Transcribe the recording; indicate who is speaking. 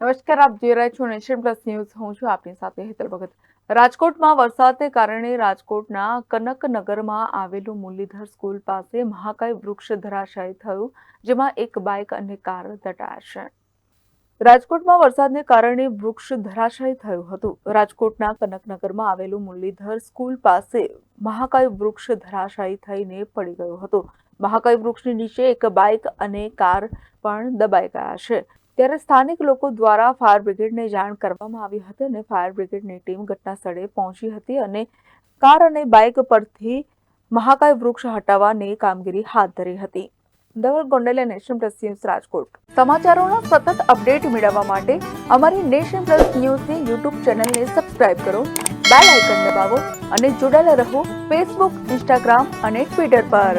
Speaker 1: નમસ્કાર, આપ જોઈ રહ્યા છો નેશન પ્લસ ન્યૂઝ. હું છું આપની સાથે હેતલ ભગત. રાજકોટમાં વરસાદને કારણે રાજકોટના કનકનગરમાં આવેલું મુરલીધર સ્કૂલ પાસે મહાકાય વૃક્ષ ધરાશાયી થયું, જેમાં એક બાઇક અને કાર દટાયા છે. રાજકોટમાં વરસાદને કારણે વૃક્ષ ધરાશાયી થયું હતું. રાજકોટના કનકનગરમાં આવેલું મુરલીધર સ્કૂલ પાસે મહાકાય વૃક્ષ ધરાશાયી થઈને પડી ગયું હતું. મહાકાય વૃક્ષની નીચે એક બાઇક અને કાર પણ દબાઈ ગયા છે. ત્યારે સ્થાનિક લોકો દ્વારા ફાયર બ્રિગેડને જાણ કરવામાં આવી હતી અને ફાયર બ્રિગેડની ટીમ ઘટના સ્થળે પહોંચી હતી અને કાર અને બાઇક પરથી મહાકાય વૃક્ષ હટાવવાની કામગીરી હાથ ધરી હતી. Dhaval Gondaliya Nation Plus News Rajkot. સમાચારોના સતત અપડેટ મેળવવા માટે અમારી નેશન પ્લસ ન્યૂઝની યુટ્યુબ ચેનલને સબસ્ક્રાઇબ કરો, બેલ આઇકન દબાવો અને જોડાયેલા રહો ફેસબુક, ઇન્સ્ટાગ્રામ અને ટ્વિટર પર.